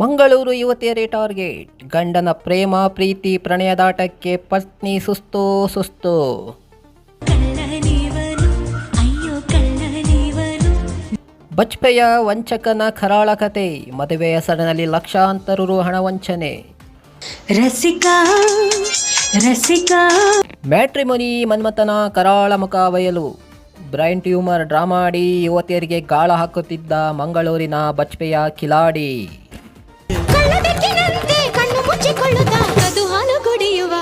Mangaluru ಯುವತಿಯರೇ target. ಗಂಡನ ಪ್ರೇಮ ಪ್ರೀತಿ ಪ್ರಣಯದಾಟಕ್ಕೆ ಪತ್ನಿ ಸುಸ್ತು ಸುಸ್ತು. ಬಜ್ಪೆಯ ವಂಚಕನ ಕರಾಳ ಕತೆ. ಮದುವೆಯ ಸಡನಲ್ಲಿ ಲಕ್ಷಾಂತರ ರು ಹಣ ವಂಚನೆ. ರಸಿಕಾ ರಸಿಕಾ. ಮ್ಯಾಟ್ರಿಮೊನಿ ಮನ್ಮಥನ ಕರಾಳ ಮುಖ ಬಯಲು. ಬ್ರೈನ್ ಟ್ಯೂಮರ್ ಡ್ರಾಮಾಡಿ ಯುವತಿಯರಿಗೆ ಗಾಳ ಹಾಕುತ್ತಿದ್ದ ಮಂಗಳೂರಿನ ಬಜ್ಪೆಯ ಕಿಲಾಡಿ. ಕಳ್ಳಬೆಕ್ಕಿನಂತೆ ಕಣ್ಣು ಮುಚ್ಚಿಕೊಳ್ಳುತ್ತ ಅದು ಹಾಲು ಕುಡಿಯುವ.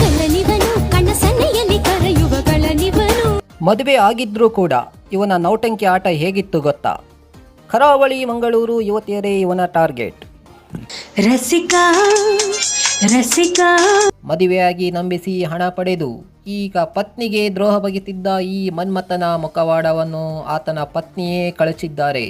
ಕಳ್ಳನಿವನು ಕಣ್ಣ ಸನ್ನೆಯಲ್ಲಿ ಕರೆಯುವ ಕಳ್ಳನಿವನು. ಮದುವೆ ಆಗಿದ್ರೂ ಕೂಡ ಇವನ ನೌಟಂಕಿ ಆಟ ಹೇಗಿತ್ತು ಗೊತ್ತಾ? ಕರಾವಳಿ ಮಂಗಳೂರು ಯುವತಿಯರೇ ಇವನ ಟಾರ್ಗೆಟ್. ರಸಿಕಾ ರಸಿಕಾ. ಮದುವೆಯಾಗಿ ನಂಬಿಸಿ ಹಣ ಪಡೆದು ಈಗ ಪತ್ನಿಗೆ ದ್ರೋಹ ಬಗೆತಿದ್ದ ಈ ಮನ್ಮಥನ ಮುಖವಾಡವನ್ನು ಆತನ ಪತ್ನಿಯೇ ಕಳಿಸಿದ್ದಾರೆ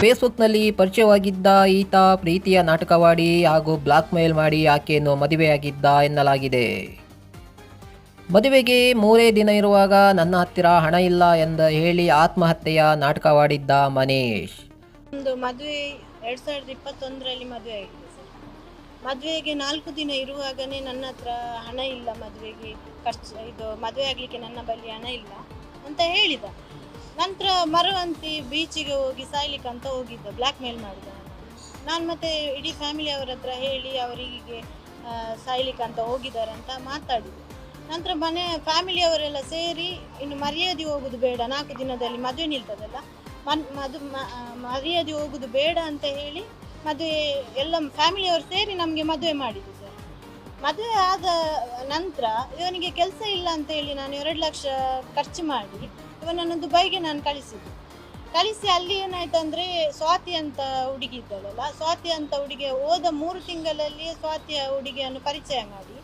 ಫೇಸ್ಬುಕ್ನಲ್ಲಿ ಪರಿಚಯವಾಗಿದ್ದ ಈತ ಪ್ರೀತಿಯ ನಾಟಕವಾಡಿ ಹಾಗೂ ಬ್ಲಾಕ್ ಮೇಲ್ ಮಾಡಿ ಆಕೆಯನ್ನು ಮದುವೆಯಾಗಿದ್ದ ಎನ್ನಲಾಗಿದೆ. ಮದುವೆಗೆ ಮೂರೇ ದಿನ ಇರುವಾಗ ನನ್ನ ಹತ್ತಿರ ಹಣ ಇಲ್ಲ ಎಂದು ಹೇಳಿ ಆತ್ಮಹತ್ಯೆಯ ನಾಟಕವಾಡಿದ್ದ ಮನೀಶ್. ಒಂದು ಮದುವೆ ಎರಡು ಸಾವಿರದ ಇಪ್ಪತ್ತೊಂದರಲ್ಲಿ ಮದುವೆ ಆಗಿದೆ ಮದುವೆಗೆ ನಾಲ್ಕು ದಿನ ಇರುವಾಗನೇ ನನ್ನ ಹತ್ರ ಹಣ ಇಲ್ಲ ಮದುವೆಗೆ, ಖರ್ಚು ಇದು ಮದುವೆ ಆಗಲಿಕ್ಕೆ ನನ್ನ ಬಳಿ ಹಣ ಇಲ್ಲ ಅಂತ ಹೇಳಿದ. ನಂತರ ಮರವಂತಿ ಬೀಚಿಗೆ ಹೋಗಿ ಸಾಯ್ಲಿಕ್ಕೆ ಅಂತ ಹೋಗಿದ್ದ ಬ್ಲ್ಯಾಕ್ ಮೇಲ್ ಮಾಡಿದ. ನಾನು ಮತ್ತೆ ಇಡೀ ಫ್ಯಾಮಿಲಿ ಅವರ ಹತ್ರ ಹೇಳಿ ಅವರಿಗೆ ಸಾಯ್ಲಿಕ್ಕೆ ಅಂತ ಹೋಗಿದ್ದಾರೆ ಅಂತ ಮಾತಾಡಿದೆ ನಂತರ ಮನೆ ಫ್ಯಾಮಿಲಿಯವರೆಲ್ಲ ಸೇರಿ ಇನ್ನು ಮರ್ಯಾದೆ ಹೋಗುದು ಬೇಡ, ನಾಲ್ಕು ದಿನದಲ್ಲಿ ಮದುವೆ ನಿಲ್ತದಲ್ಲ? ಮನ್, ಮದು ಮರ್ಯಾದೆ ಹೋಗುದು ಬೇಡ ಅಂತ ಹೇಳಿ ಮದುವೆ, ಎಲ್ಲ ಫ್ಯಾಮಿಲಿಯವರು ಸೇರಿ ನಮಗೆ ಮದುವೆ ಮಾಡಿದ್ದು ಸರ್ ಮದುವೆ ಆದ ನಂತರ ಇವನಿಗೆ ಕೆಲಸ ಇಲ್ಲ ಅಂತ ಹೇಳಿ ನಾನು ಎರಡು ಲಕ್ಷ ಖರ್ಚು ಮಾಡಿ ಇವನನ್ನು ದುಬೈಗೆ ನಾನು ಕಳಿಸಿದ್ದು. ಕಳಿಸಿ ಅಲ್ಲಿ ಏನಾಯ್ತು ಅಂದರೆ ಸ್ವಾತಿ ಅಂತ ಹುಡುಗಿ ಇದ್ದಳಲ್ಲ, ಸ್ವಾತಿ ಅಂತ ಹುಡುಗಿ ಹೋದ ಮೂರು ತಿಂಗಳಲ್ಲಿ ಸ್ವಾತಿಯ ಹುಡುಗಿಯನ್ನು ಪರಿಚಯ ಮಾಡಿ.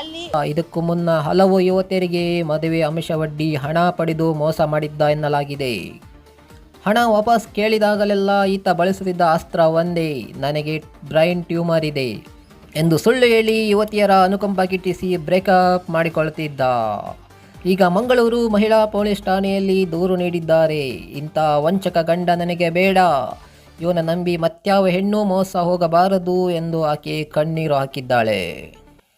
ಅಲ್ಲಿ ಇದಕ್ಕೂ ಮುನ್ನ ಹಲವು ಯುವತಿಯರಿಗೆ ಮದುವೆ ಅಂಶವಡ್ಡಿ ಹಣ ಪಡೆದು ಮೋಸ ಮಾಡಿದ್ದ ಎನ್ನಲಾಗಿದೆ. ಹಣ ವಾಪಸ್ ಕೇಳಿದಾಗಲೆಲ್ಲ ಈತ ಬಳಸುತ್ತಿದ್ದ ಅಸ್ತ್ರ ಒಂದೇ, ನನಗೆ ಬ್ರೈನ್ ಟ್ಯೂಮರ್ ಇದೆ ಎಂದು ಸುಳ್ಳು ಹೇಳಿ ಯುವತಿಯರ ಅನುಕಂಪ ಗಿಟ್ಟಿಸಿ ಬ್ರೇಕಪ್ ಮಾಡಿಕೊಳ್ಳುತ್ತಿದ್ದ ಈಗ ಮಂಗಳೂರು ಮಹಿಳಾ ಪೊಲೀಸ್ ಠಾಣೆಯಲ್ಲಿ ದೂರು ನೀಡಿದ್ದಾರೆ. ಇಂಥ ವಂಚಕ ಗಂಡ ನನಗೆ ಬೇಡ. ಇವನ ನಂಬಿ ಮತ್ಯಾವ ಹೆಣ್ಣು ಮೋಸ ಹೋಗಬಾರದು ಎಂದು ಆಕೆ ಕಣ್ಣೀರು ಹಾಕಿದ್ದಾಳೆ.